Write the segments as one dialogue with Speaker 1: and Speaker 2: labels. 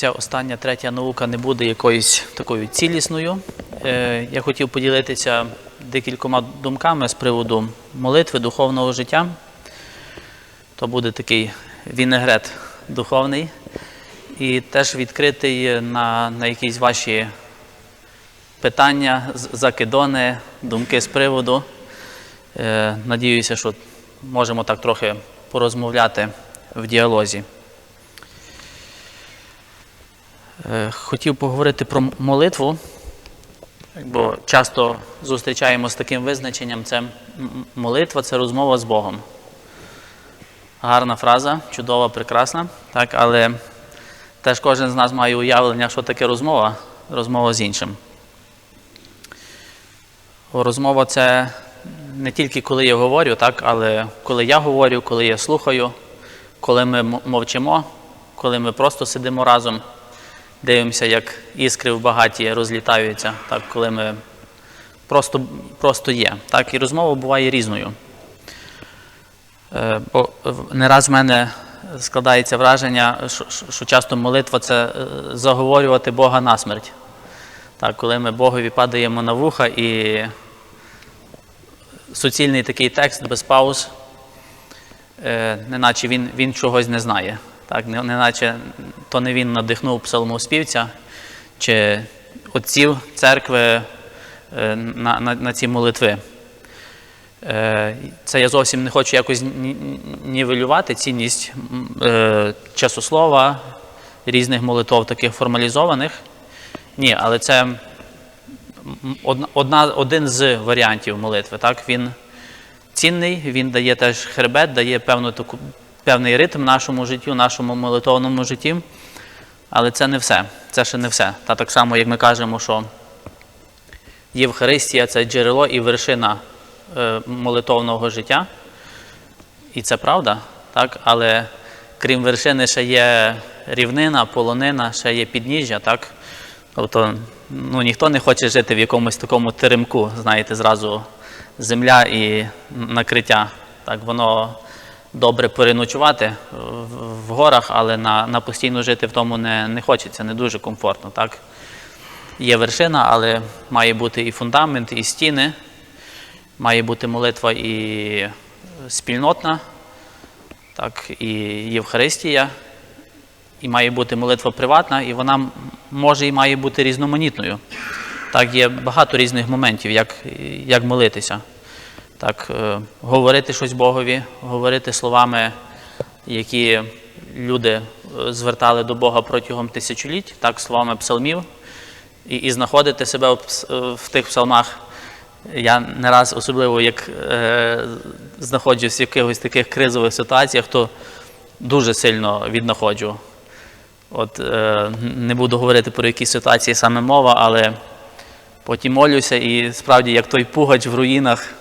Speaker 1: ця остання третя наука не буде якоюсь такою цілісною. Е, Я хотів поділитися декількома думками з приводу молитви, духовного життя. То буде такий вінегрет духовний і теж відкритий на, на якісь ваші питання, закидони, думки з приводу. Е, Надіюся, що можемо так трохи порозмовляти в діалозі. Е, Хотів поговорити про молитву, бо часто зустрічаємо з таким визначенням: це молитва це розмова з Богом. Гарна фраза, чудова, прекрасна, так, але теж кожен з нас має уявлення, що таке розмова, розмова з іншим. Розмова це не тільки коли я говорю, так, але коли я говорю, коли я слухаю, коли ми мовчимо, коли ми просто сидимо разом, дивимося, як іскри в багаті розлітаються, так, коли ми просто, просто є. Так, і розмова буває різною. Е, Бо не раз в мене складається враження, що, що- часто молитва це е, заговорювати Бога на смерть. Так, коли ми Богові падаємо на вуха і суцільний такий текст без пауз, е, неначе він, він чогось не знає. Так, не- неначе то не він надихнув псалмоспівця чи отців церкви е, на, на, на ці молитви. Е, Це я зовсім не хочу якось ні- ні- нівелювати цінність е, часослова, різних молитов, таких формалізованих. Ні, але це одна, один з варіантів молитви. Так? Він цінний, він дає теж хребет, дає певну таку, певний ритм нашому життю, нашому молитовному житті. Але це не все. Це ще не все. Та так само, як ми кажемо, що Євхаристія це джерело і вершина е, молитовного життя. І це правда, так? але крім вершини ще є рівнина, полонина, ще є підніжжя. Так? Тобто ну, ніхто не хоче жити в якомусь такому теремку, знаєте, зразу земля і накриття. Так, воно добре переночувати в, в горах, але на, на постійно жити в тому не, не хочеться, не дуже комфортно. Так? Є вершина, але має бути і фундамент, і стіни, має бути молитва і спільнотна, так, і Євхаристія, і має бути молитва приватна, і вона може і має бути різноманітною. Так, є багато різних моментів, як, як молитися. Так, е, говорити щось Богові, говорити словами, які люди е, звертали до Бога протягом тисячоліть, так, словами псалмів, і, і знаходити себе в, в тих псалмах. Я не раз, особливо як е, знаходжусь в якихось таких кризових ситуаціях, то дуже сильно віднаходжу. От е, не буду говорити про які ситуації саме мова, але потім молюся, і справді, як той пугач в руїнах,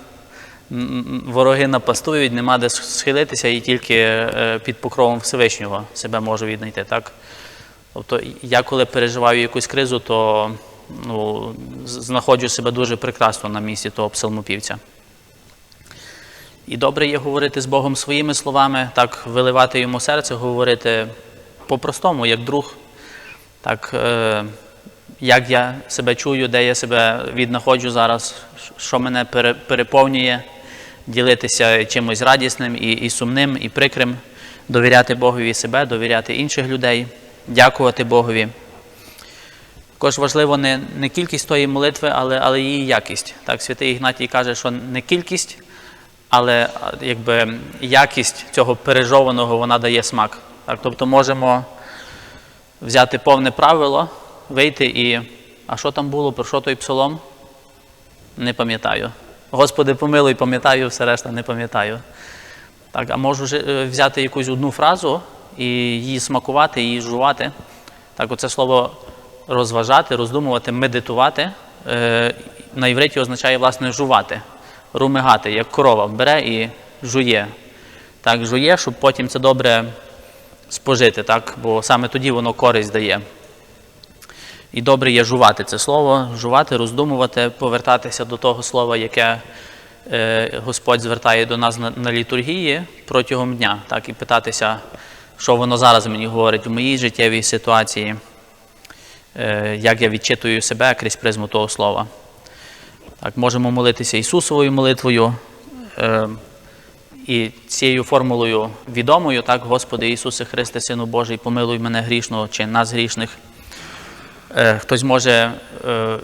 Speaker 1: вороги напастують, нема де схилитися, і тільки е, під покровом Всевишнього себе можу віднайти. Так? Тобто, я коли переживаю якусь кризу, то ну, знаходжу себе дуже прекрасно на місці того псалмопівця. І добре є говорити з Богом своїми словами, так виливати йому серце, говорити по-простому, як друг, так, е, як я себе чую, де я себе віднаходжу зараз, що мене переповнює, ділитися чимось радісним і, і сумним, і прикрим, довіряти Богові себе, довіряти інших людей, дякувати Богові. Також важливо не, не кількість тої молитви, але, але її якість. Так, святий Ігнатій каже, що не кількість, але якби якість цього пережованого вона дає смак. Так, тобто можемо взяти повне правило, вийти і. А що там було, про що той псалом? Не пам'ятаю. Господи, помилуй, пам'ятаю, все решта не пам'ятаю. Так, а можу е, взяти якусь одну фразу і її смакувати, її жувати. Так, оце слово розважати, роздумувати, медитувати е, на івриті означає, власне, жувати, румигати, як корова бере і жує. Так, жує, щоб потім це добре спожити, так? бо саме тоді воно користь дає. І добре є жувати це слово, жувати, роздумувати, повертатися до того слова, яке е, Господь звертає до нас на, літургії протягом дня, так, і питатися, що воно зараз мені говорить у моїй життєвій ситуації, е, як я відчитую себе крізь призму того слова. Так, можемо молитися Ісусовою молитвою. Е, і цією формулою відомою, так, Господи Ісусе Христе, Сину Божий, помилуй мене грішного чи нас грішних. Е, Хтось може е,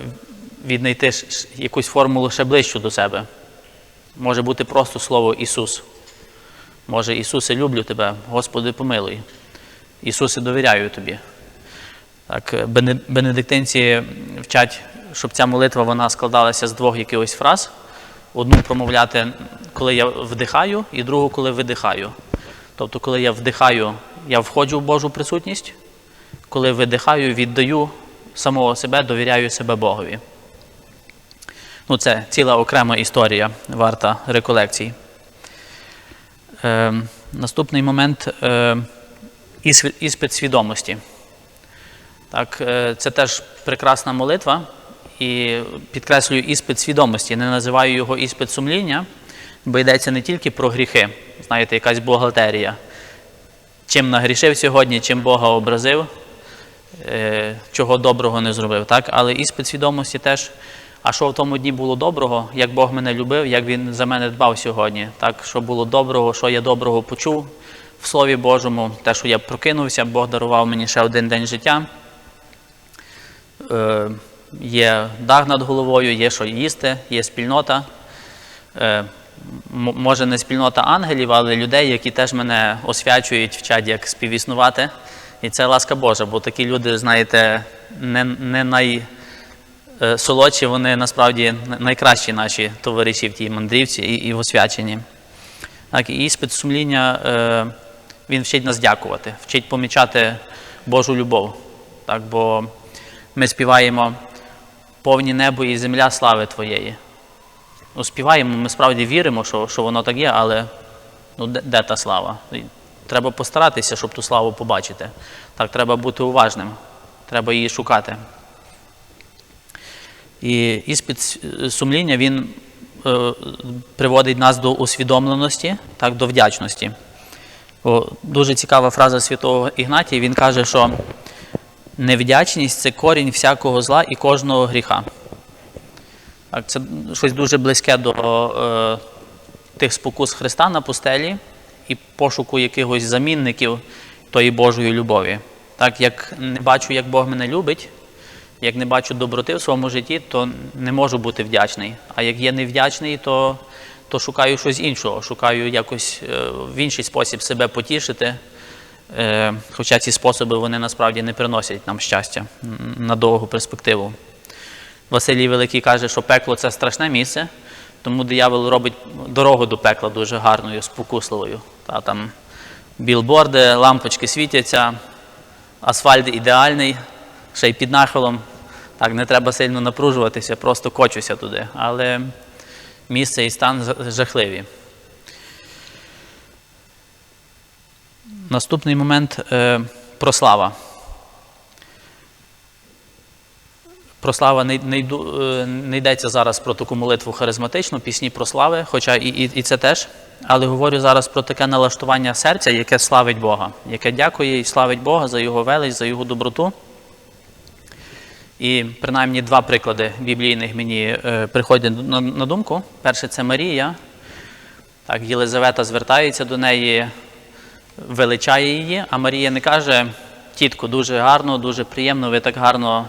Speaker 1: віднайти якусь формулу ще ближчу до себе. Може бути просто слово Ісус. Може, Ісусе, люблю тебе, Господи, помилуй. Ісусе, довіряю тобі. Так, е, бенедиктинці вчать, щоб ця молитва вона складалася з двох якихось фраз. Одну промовляти, коли я вдихаю, і другу, коли видихаю. Тобто, коли я вдихаю, я входжу в Божу присутність, коли видихаю, віддаю самого себе, довіряю себе Богові. Ну, це ціла окрема історія, варта реколекцій. Е, наступний момент е, іспит свідомості. Так, е, це теж прекрасна молитва. І підкреслюю іспит свідомості. Не називаю його іспит сумління, бо йдеться не тільки про гріхи, знаєте, якась бухгалтерія. Чим нагрішив сьогодні, чим Бога образив, чого доброго не зробив. Так? Але іспит свідомості теж, а що в тому дні було доброго, як Бог мене любив, як Він за мене дбав сьогодні. Так? Що було доброго, що я доброго почув в Слові Божому, те, що я прокинувся, Бог дарував мені ще один день життя. Е, є дах над головою, є що їсти, є спільнота. Е, може, не спільнота ангелів, але людей, які теж мене освячують, вчать, як співіснувати. І це ласка Божа, бо такі люди, знаєте, не, не найсолодші, вони насправді найкращі наші товариші в тій мандрівці і, і в освяченні. Так, і іспит сумління, е, він вчить нас дякувати, вчить помічати Божу любов. Так, бо ми співаємо повні небо і земля слави Твоєї. Ну, співаємо, ми справді віримо, що, що воно так є, але ну, де, де та слава? Треба постаратися, щоб ту славу побачити. Так, треба бути уважним, треба її шукати. І іспит сумління він е, приводить нас до усвідомленості, так, до вдячності. О, дуже цікава фраза святого Ігнатія. Він каже, що невдячність це корінь всякого зла і кожного гріха. Так, це щось дуже близьке до е, тих спокус Христа на пустелі і пошуку якихось замінників тої Божої любові. Так, як не бачу, як Бог мене любить, як не бачу доброти в своєму житті, то не можу бути вдячний. А як є невдячний, то, то шукаю щось іншого, шукаю якось е, в інший спосіб себе потішити. Е, Хоча ці способи вони насправді не приносять нам щастя на довгу перспективу. Василій Великий каже, що пекло це страшне місце, тому диявол робить дорогу до пекла дуже гарною, спокусливою. Та, там білборди, лампочки світяться, асфальт ідеальний, ще й під нахилом. Так, не треба сильно напружуватися, просто кочуся туди. Але місце і стан жахливі. Наступний момент е, прослава. Прослава е, не йдеться зараз про таку молитву харизматичну, пісні про слави, хоча і, і, і це теж. Але говорю зараз про таке налаштування серця, яке славить Бога, яке дякує і славить Бога за його велич, за його доброту. І принаймні два приклади біблійних мені е, приходять на, думку. Перше це Марія. Так, Єлизавета звертається до неї, величає її, а Марія не каже: тітко, дуже гарно, дуже приємно, ви так гарно,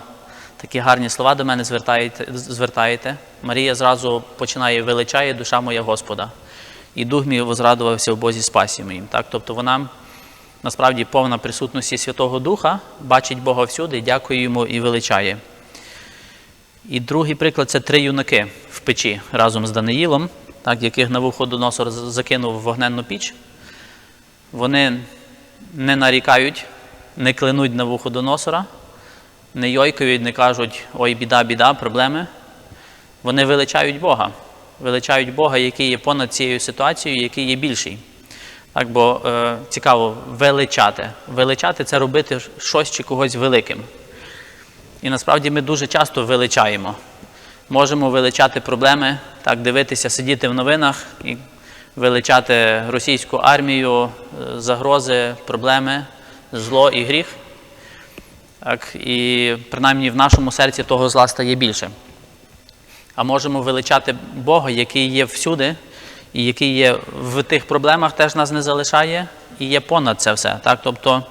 Speaker 1: такі гарні слова до мене звертаєте. звертаєте. Марія зразу починає величає душа моя Господа. І дух мій возрадувався в Бозі спасі моїм. Так? Тобто вона насправді повна присутності Святого Духа, бачить Бога всюди, дякує йому і величає. І другий приклад це три юнаки в печі разом з Даниїлом, так, яких Навуходоносор з- закинув в вогненну піч. Вони не нарікають, не клянуть Навуходоносора, не йойкають, не кажуть ой, біда, біда, проблеми. Вони величають Бога. Величають Бога, який є понад цією ситуацією, який є більший. Так, бо е, цікаво величати. Величати це робити щось чи когось великим. І насправді ми дуже часто величаємо. Можемо величати проблеми, так, дивитися, сидіти в новинах і величати російську армію, е, загрози, проблеми, зло і гріх. Так, і принаймні в нашому серці того зла стає більше. А можемо величати Бога, який є всюди, і який є в тих проблемах, теж нас не залишає, і є понад це все. Так? Тобто,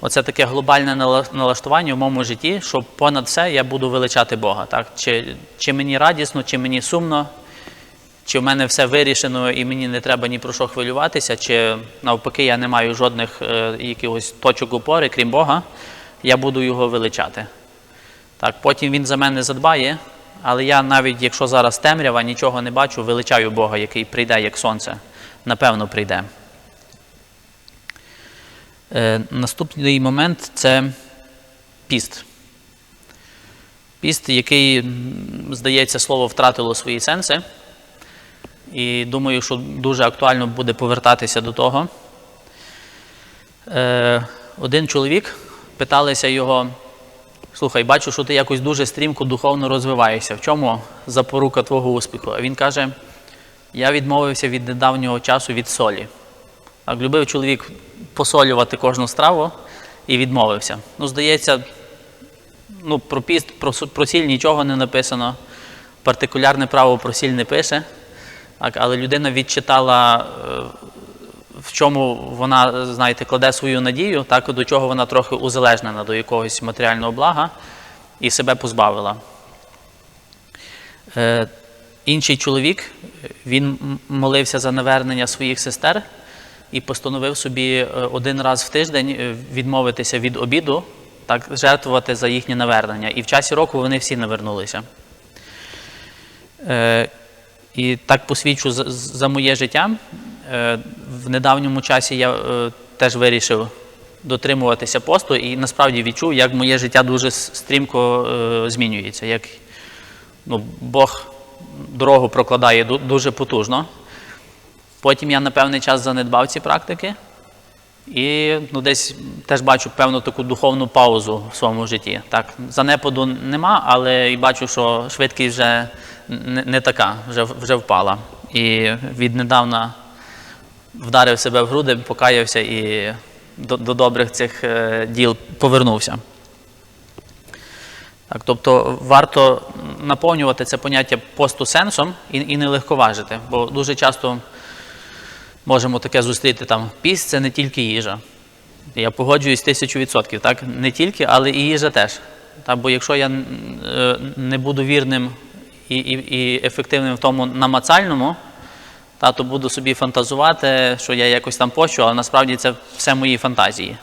Speaker 1: оце таке глобальне налаштування в моєму житті, що понад все я буду величати Бога. Так? Чи, чи мені радісно, чи мені сумно, чи в мене все вирішено і мені не треба ні про що хвилюватися, чи навпаки я не маю жодних е, якихось точок опори, крім Бога, я буду його величати. Так, потім він за мене задбає, але я навіть якщо зараз темрява, нічого не бачу, величаю Бога, який прийде як сонце. Напевно, прийде. Е, наступний момент це піст. Піст, який, здається, слово втратило свої сенси. І думаю, що дуже актуально буде повертатися до того. Е, один чоловік питалися його: слухай, бачу, що ти якось дуже стрімко духовно розвиваєшся. В чому запорука твого успіху? А він каже: я відмовився від недавнього часу від солі. Так, любив чоловік посолювати кожну страву і відмовився. Ну, здається, ну, про піст, про, про сіль нічого не написано. Партикулярне право про сіль не пише. Так, але людина відчитала, е, в чому вона, знаєте, кладе свою надію, так, до чого вона трохи узалежнена до якогось матеріального блага і себе позбавила. Е, інший чоловік, він молився за навернення своїх сестер і постановив собі е, один раз в тиждень е, відмовитися від обіду, так, жертвувати за їхнє навернення. І в часі року вони всі навернулися. Е, і так посвідчу за, за моє життя. Е, В недавньому часі я е, теж вирішив дотримуватися посту і насправді відчув, як моє життя дуже стрімко е, змінюється. Як ну, Бог дорогу прокладає дуже потужно. Потім я на певний час занедбав ці практики і ну, десь теж бачу певну таку духовну паузу в своєму житті. Так, занепаду нема, але і бачу, що швидкість вже не, така, вже, вже впала. І віднедавна вдарив себе в груди, покаявся і до, до добрих цих е, діл повернувся. Так, тобто варто наповнювати це поняття посту сенсом і, і не легковажити, бо дуже часто можемо таке зустріти там піст це не тільки їжа. Я погоджуюсь тисячу відсотків, так? Не тільки, але і їжа теж. Так, бо якщо я е, не буду вірним і, і, і ефективним в тому намацальному, та, то буду собі фантазувати, що я якось там пощу, але насправді це все мої фантазії.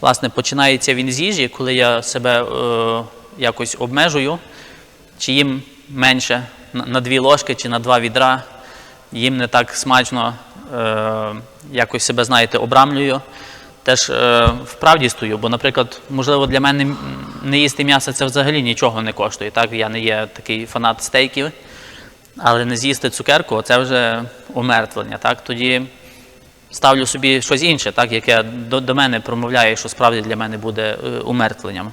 Speaker 1: Власне, починається він з їжі, коли я себе е, якось обмежую, чи їм менше на дві ложки чи на два відра, їм не так смачно е, якось себе, знаєте, обрамлюю. Теж е, вправді стою, бо, наприклад, можливо, для мене не їсти м'ясо це взагалі нічого не коштує. Так? Я не є такий фанат стейків, але не з'їсти цукерку це вже умертвлення. Так? Тоді ставлю собі щось інше, так? яке до, до мене промовляє, що справді для мене буде е, умертвленням.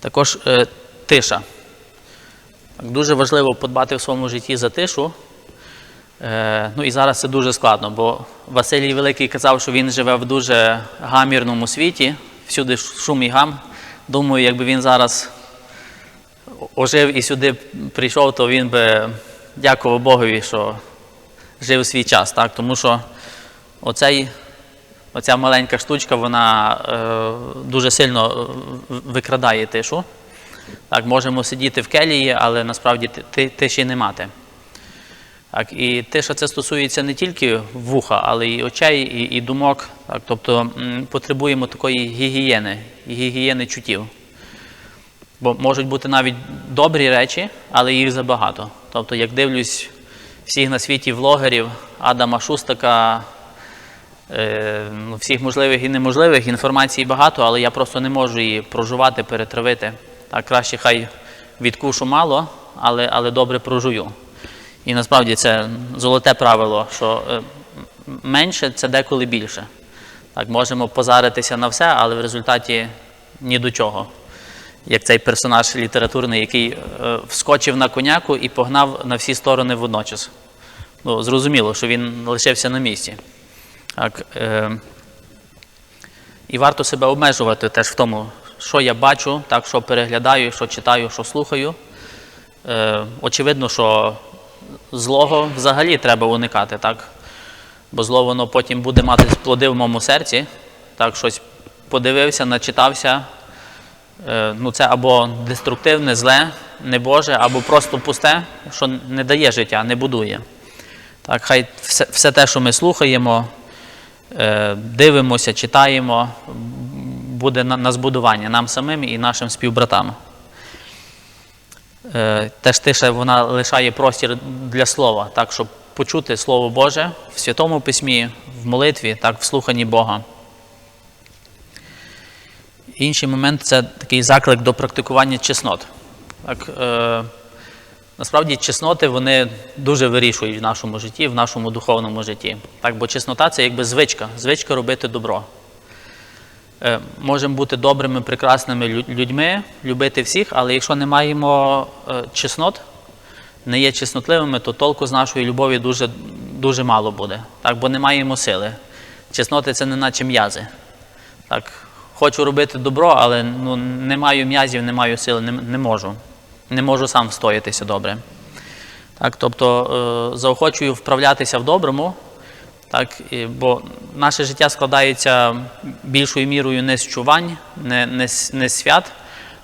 Speaker 1: Також е, тиша. Так, дуже важливо подбати в своєму житті за тишу. Е, ну і зараз це дуже складно, бо Василій Великий казав, що він живе в дуже гамірному світі, всюди шум і гам. Думаю, якби він зараз ожив і сюди прийшов, то він би дякував Богові, що жив свій час. Так? Тому що оцей, оця маленька штучка, вона е, дуже сильно е, викрадає тишу. Так, можемо сидіти в келії, але насправді ти- ти- тиші не мати. Так, і тиша це стосується не тільки вуха, але й очей, і, і думок. Так, тобто потребуємо такої гігієни, гігієни чуттів. Бо можуть бути навіть добрі речі, але їх забагато. Тобто, як дивлюсь всіх на світі влогерів, Адама Шустака, е, ну, всіх можливих і неможливих, інформації багато, але я просто не можу її прожувати, перетравити. Так, краще хай відкушу мало, але, але добре прожую. І насправді це золоте правило, що е, менше це деколи більше. Так, можемо позаритися на все, але в результаті ні до чого. Як цей персонаж літературний, який е, вскочив на коняку і погнав на всі сторони водночас. ну, зрозуміло, що він лишився на місці. Так, е, і варто себе обмежувати теж в тому, що я бачу, так, що переглядаю, що читаю, що слухаю. Е, очевидно, що злого взагалі треба уникати, так? бо зло воно потім буде мати плоди в моєму серці. Так, щось подивився, начитався. Е, ну, це або деструктивне, зле, небоже, або просто пусте, що не дає життя, не будує. Так, хай все, все те, що ми слухаємо, е, дивимося, читаємо, буде на, на збудування нам самим і нашим співбратам. Е, Теж тиша вона лишає простір для слова, так, щоб почути Слово Боже в Святому Письмі, в молитві, так, в слуханні Бога. Інший момент це такий заклик до практикування чеснот. Так, е, насправді чесноти вони дуже вирішують в нашому житті, в нашому духовному житті. Так, бо чеснота це якби звичка, звичка робити добро. Е, можемо бути добрими, прекрасними людьми, любити всіх, але якщо не маємо е, чеснот, не є чеснотливими, то толку з нашої любові дуже, дуже мало буде, так, бо не маємо сили. Чесноти це не наче м'язи. Так, хочу робити добро, але ну, не маю м'язів, не маю сили, не, не можу. Не можу сам встоятися добре. Так, тобто е, заохочую вправлятися в доброму, так, і, бо наше життя складається більшою мірою не з чувань, не, не, не з свят,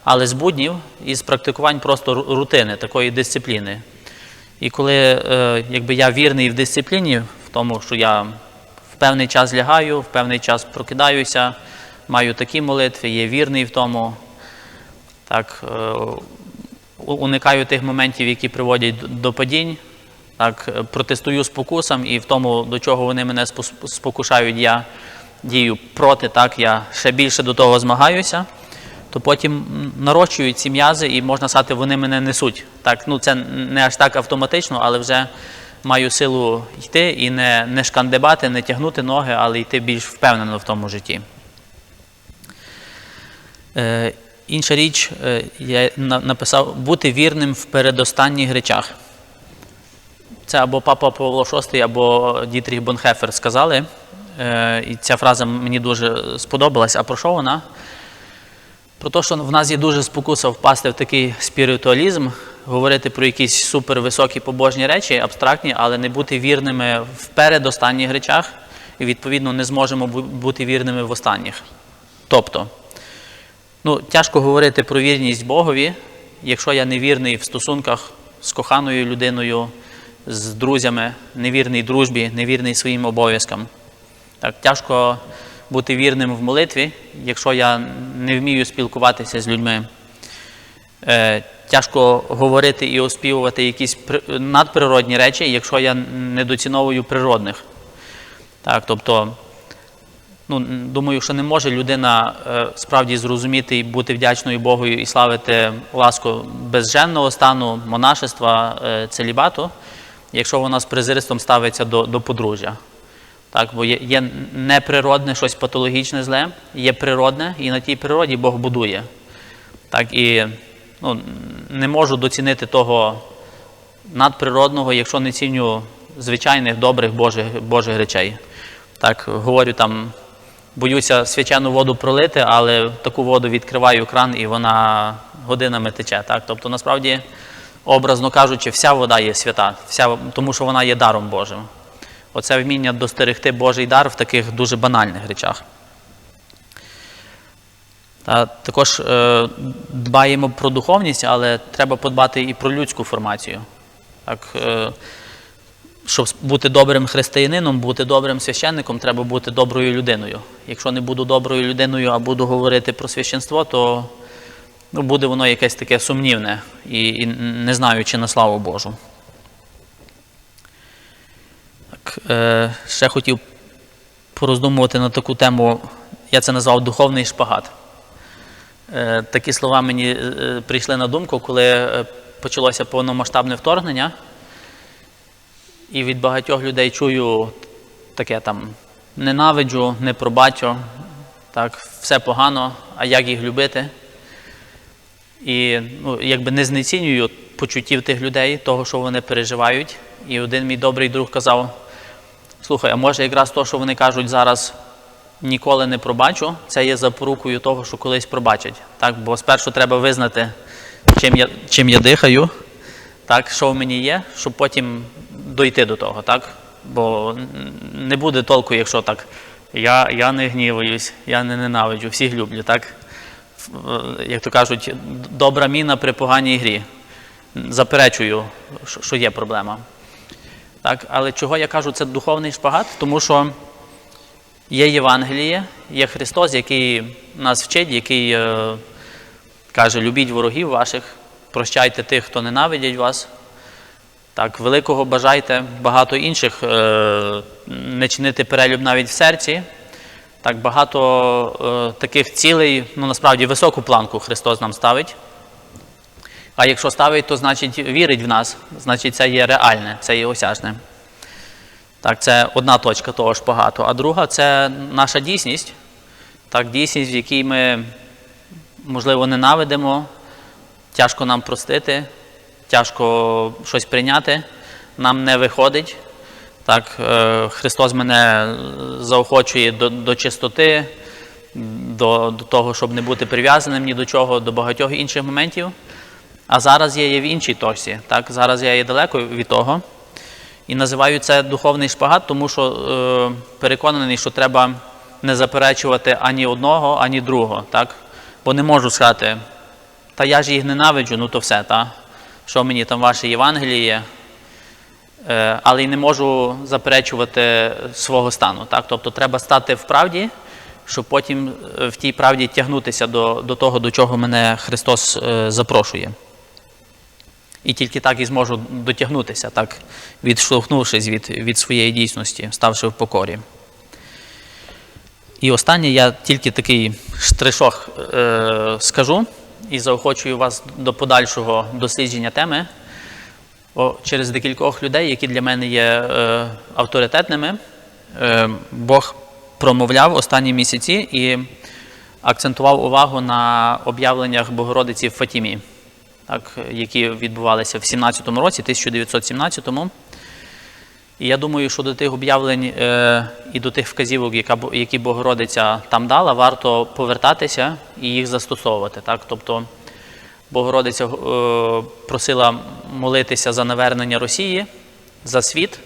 Speaker 1: але з буднів і з практикувань просто рутини, такої дисципліни. І коли е, якби я вірний в дисципліні, в тому, що я в певний час лягаю, в певний час прокидаюся, маю такі молитви, є вірний в тому, так, е, уникаю тих моментів, які приводять до- падінь, так, е, протестую спокусам і в тому, до чого вони мене спокушають, я дію проти, так, я ще більше до того змагаюся, то потім нарощують ці м'язи і можна сказати, вони мене несуть. Так, ну, це не аж так автоматично, але вже маю силу йти і не, не шкандибати, не тягнути ноги, але йти більш впевнено в тому житті. Е, інша річ, е, я написав бути вірним в передостанніх речах. Це або папа Павло VI, або Дітріх Бонхефер сказали. Е, і ця фраза мені дуже сподобалась. А про що вона? Про те, що в нас є дуже спокуса впасти в такий спіритуалізм, говорити про якісь супервисокі побожні речі, абстрактні, але не бути вірними в передостанніх речах, і відповідно не зможемо бути вірними в останніх. Тобто, ну, тяжко говорити про вірність Богові, якщо я не вірний в стосунках з коханою людиною, з друзями, невірний дружбі, невірний своїм обов'язкам. Так, тяжко бути вірним в молитві, якщо я не вмію спілкуватися з людьми. Е, тяжко говорити і оспівувати якісь при- надприродні речі, якщо я не доціновую природних. Так, тобто, ну, думаю, що не може людина е, справді зрозуміти і бути вдячною Богові і славити ласку безженного стану, монашества, е, целібату, якщо вона з презирством ставиться до, до подружжя. Так, бо є, є неприродне щось патологічне зле, є природне, і на тій природі Бог будує. Так, і ну, не можу доцінити того надприродного, якщо не ціню звичайних добрих Божих, Божих речей. Так, говорю там, боюся свячену воду пролити, але таку воду відкриваю кран і вона годинами тече. Так? Тобто, насправді, образно кажучи, вся вода є свята, вся, тому що вона є даром Божим. Оце вміння достерегти Божий дар в таких дуже банальних речах. Та також е, дбаємо про духовність, але треба подбати і про людську формацію. Так, е, щоб бути добрим християнином, бути добрим священником, треба бути доброю людиною. Якщо не буду доброю людиною, а буду говорити про священство, то ну, буде воно якесь таке сумнівне і, і не знаю, чи на славу Божу. Так, е, ще хотів пороздумувати на таку тему, я це назвав духовний шпагат. Е, такі слова мені е, прийшли на думку, коли е, почалося повномасштабне вторгнення. І від багатьох людей чую таке там ненавиджу, не пробачу, так, все погано, а як їх любити. І ну, якби не знецінюю почуттів тих людей, того, що вони переживають, І один мій добрий друг казав: слухай, а може якраз то, що вони кажуть зараз ніколи не пробачу, це є запорукою того, що колись пробачать. Так? Бо спершу треба визнати, чим я, чим я дихаю, так, що в мені є, щоб потім дойти до того. Так? Бо не буде толку, якщо так. Я, я не гніваюсь, я не ненавиджу, всіх люблю. Так? Як то кажуть, добра міна при поганій грі. Заперечую, що- що є проблема. Так? Але чого я кажу, це духовний шпагат, тому що є Євангеліє, є Христос, який нас вчить, який е, каже: любіть ворогів ваших, прощайте тих, хто ненавидять вас. Так, великого бажайте, багато інших е, не чинити перелюб навіть в серці. Так, багато е, таких цілей, ну насправді високу планку Христос нам ставить. А якщо ставить, то значить вірить в нас, значить це є реальне, це є осяжне. Так, це одна точка того ж багато. А друга це наша дійсність. Так, дійсність, в якій ми, можливо, ненавидимо, тяжко нам простити, тяжко щось прийняти, нам не виходить. Так, е, Христос мене заохочує до, до чистоти, до, до того, щоб не бути прив'язаним ні до чого, до багатьох інших моментів. А зараз я є в іншій точці. Так? Зараз я є далеко від того. І називаю це духовний шпагат, тому що е, переконаний, що треба не заперечувати ані одного, ані другого. Так? Бо не можу сказати, та я ж їх ненавиджу, ну то все, та? Що мені там ваше Євангеліє, е, але й не можу заперечувати свого стану. Так? Тобто треба стати в правді, щоб потім е, в тій правді тягнутися до, до того, до чого мене Христос е, запрошує. І тільки так і зможу дотягнутися, так, відштовхнувшись від, від своєї дійсності, ставши в покорі. І останнє я тільки такий штришок е, скажу і заохочую вас до подальшого дослідження теми через декількох людей, які для мене є е, авторитетними. Е, Бог промовляв останні місяці і акцентував увагу на об'явленнях Богородиці в Фатімі які відбувалися в 17-му році, 1917-му. І я думаю, що до тих об'явлень е, і до тих вказівок, яка, які Богородиця там дала, варто повертатися і їх застосовувати. Так? Тобто Богородиця е, просила молитися за навернення Росії, за світ,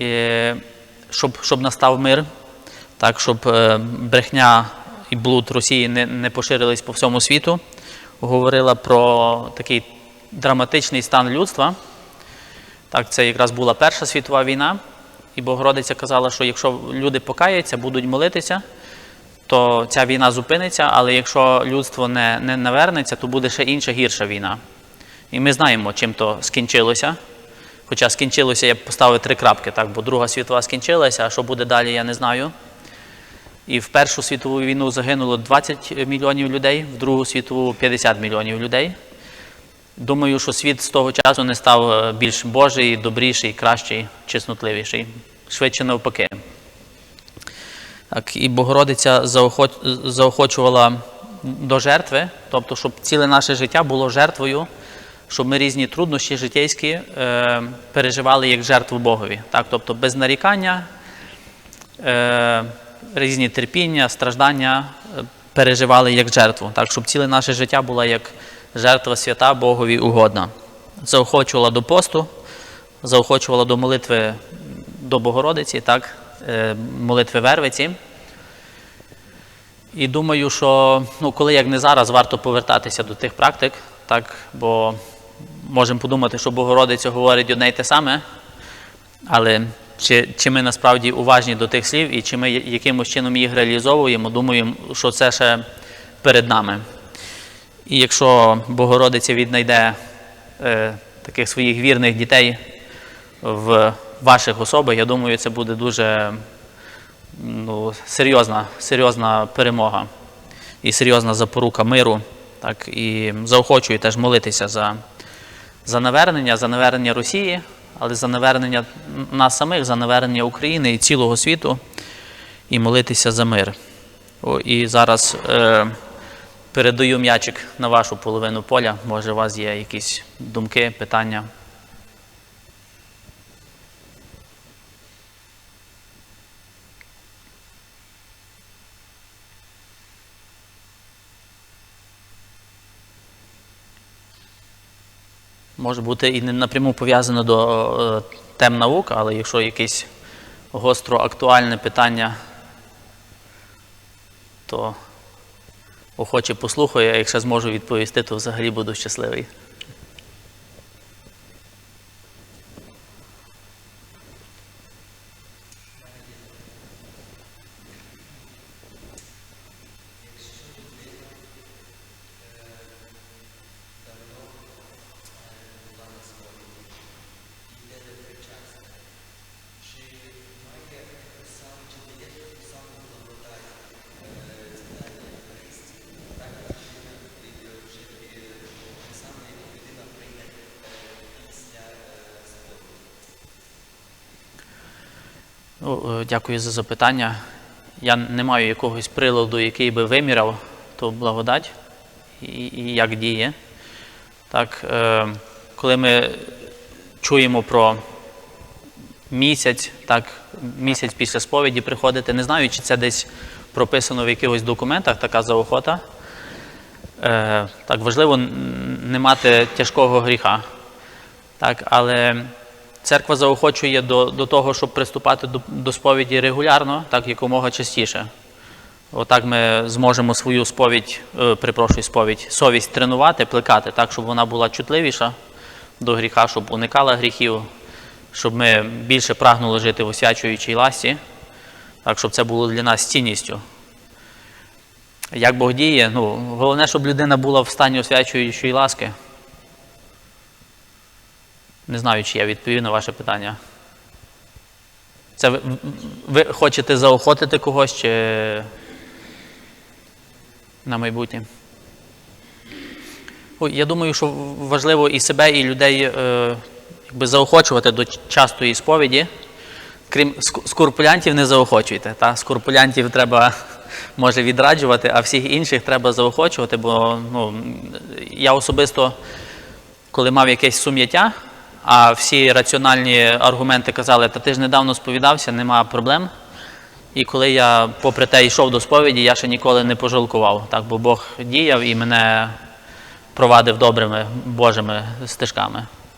Speaker 1: е, щоб, щоб настав мир, так, щоб е, брехня і блуд Росії не, не поширились по всьому світу говорила про такий драматичний стан людства. Так, це якраз була Перша світова війна, і Богородиця казала, що якщо люди покаяться, будуть молитися, то ця війна зупиниться, але якщо людство не, не навернеться, то буде ще інша гірша війна. І ми знаємо, чим то скінчилося. Хоча скінчилося, я б поставив три крапки, так, бо Друга світова скінчилася, а що буде далі, я не знаю. І в Першу світову війну загинуло 20 мільйонів людей, в Другу світову 50 мільйонів людей. Думаю, що світ з того часу не став е, більш божий, добріший, кращий, чеснотливіший. Швидше навпаки. Так, і Богородиця заохочувала до жертви, тобто, щоб ціле наше життя було жертвою, щоб ми різні труднощі життєйські е, переживали як жертву Богові. Так, тобто без нарікання, е, різні терпіння, страждання е, переживали як жертву, так, щоб ціле наше життя було як жертва свята Богові угодна. Заохочувала до посту, заохочувала до молитви до Богородиці, так, е, молитви Вервиці. І думаю, що ну, коли як не зараз, варто повертатися до тих практик, так, бо можемо подумати, що Богородиця говорить одне й те саме, але чи, чи ми насправді уважні до тих слів і чи ми якимось чином їх реалізовуємо, думаю, що це ще перед нами. І якщо Богородиця віднайде е, таких своїх вірних дітей в ваших особах, я думаю, це буде дуже ну, серйозна, серйозна перемога і серйозна запорука миру. Так, і заохочую теж молитися за, за навернення, за навернення Росії, але за навернення нас самих, за навернення України і цілого світу, і молитися за мир. О, і зараз е, Передаю м'ячик на вашу половину поля. Може, у вас є якісь думки, питання. Може бути і не напряму пов'язано до е, тем наук, але якщо якесь гостро актуальне питання, то охоче послухаю, а якщо зможу відповісти, то взагалі буду щасливий. Ну, е, Дякую за запитання. Я не маю якогось приладу, який би виміряв ту благодать і, і як діє. Так, е, коли ми чуємо про місяць, так, місяць після сповіді приходити, не знаю, чи це десь прописано в якихось документах, така заохота. Е, так, важливо не мати тяжкого гріха. Так, але церква заохочує до, до того, щоб приступати до, до сповіді регулярно, так якомога частіше. Отак ми зможемо свою сповідь, е, перепрошую, сповідь, совість тренувати, плекати, так, щоб вона була чутливіша до гріха, щоб уникала гріхів, щоб ми більше прагнули жити в освячуючій ласі, так, щоб це було для нас цінністю. Як Бог діє, ну, головне, щоб людина була в стані освячуючої ласки. Не знаю, чи я відповів на ваше питання. Це ви, ви хочете заохотити когось чи на майбутнє? Я думаю, що важливо і себе, і людей е, якби заохочувати до частої сповіді. Крім ск- скурпулянтів не заохочуйте. Та? Скурпулянтів треба може відраджувати, а всіх інших треба заохочувати, бо ну, я особисто коли мав якесь сум'яття, а всі раціональні аргументи казали, та ти ж недавно сповідався, нема проблем. І коли я, попри те, йшов до сповіді, я ще ніколи не пожалкував, так, бо Бог діяв і мене провадив добрими Божими стежками.